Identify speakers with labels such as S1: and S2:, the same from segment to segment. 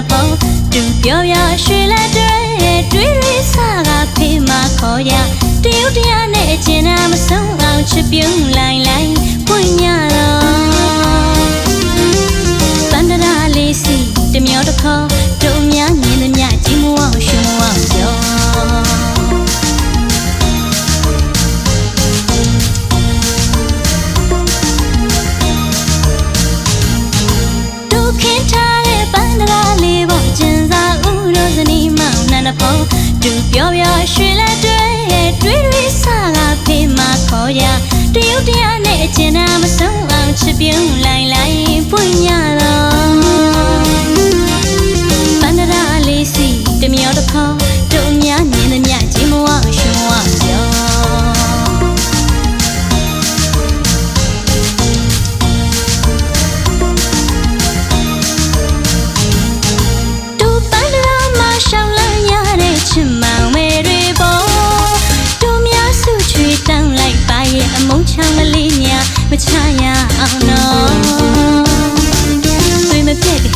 S1: နှပုံးသူပြောပြရွှေလက်တွေတွေးရိစကားဖေးမှခေါ်ရတရုတ်တရားနဲ့အကျဉ်းအမဆုံးအောင်ချစ်ပြုံးလိုက် 变无。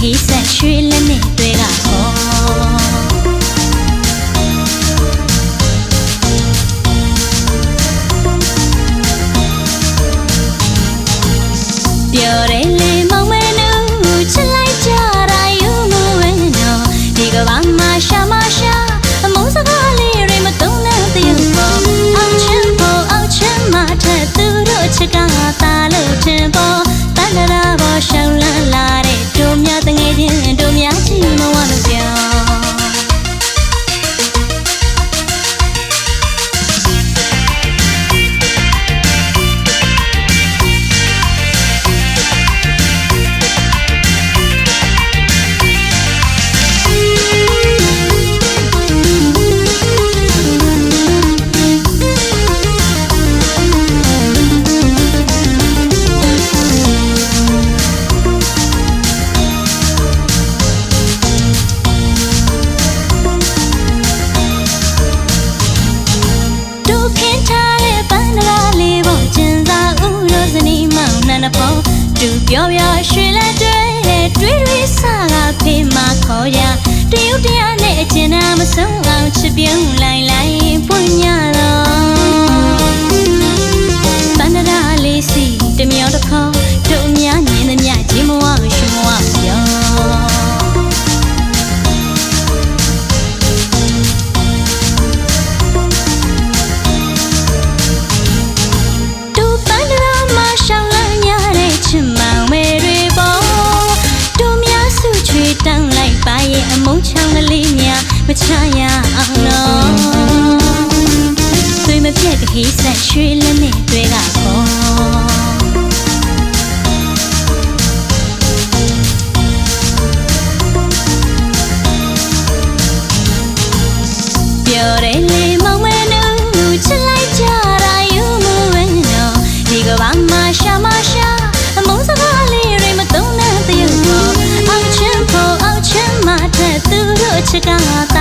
S1: ကြီးဆက်ရွှေလက်နဲ့တွေကဟောပြောတယ်လေမောင်မဲနူချစ်လိုက်ကြတာယူလို့ပဲနော်ဒီကဘာမှာရှာမရှာအမုန်းစကားလေးတွေမတုံးတဲ့တယူပေါ်အောင်ချမ်းပေါ်အောင်ချမ်းမထက်သူတို့ချစ်ကတာ ရင်အမုန်းချောင်းကလေးများမချရအောင်နော်သွေးမပြတ်ခီးဆက်ရွှေလက်နဲ့ 是干？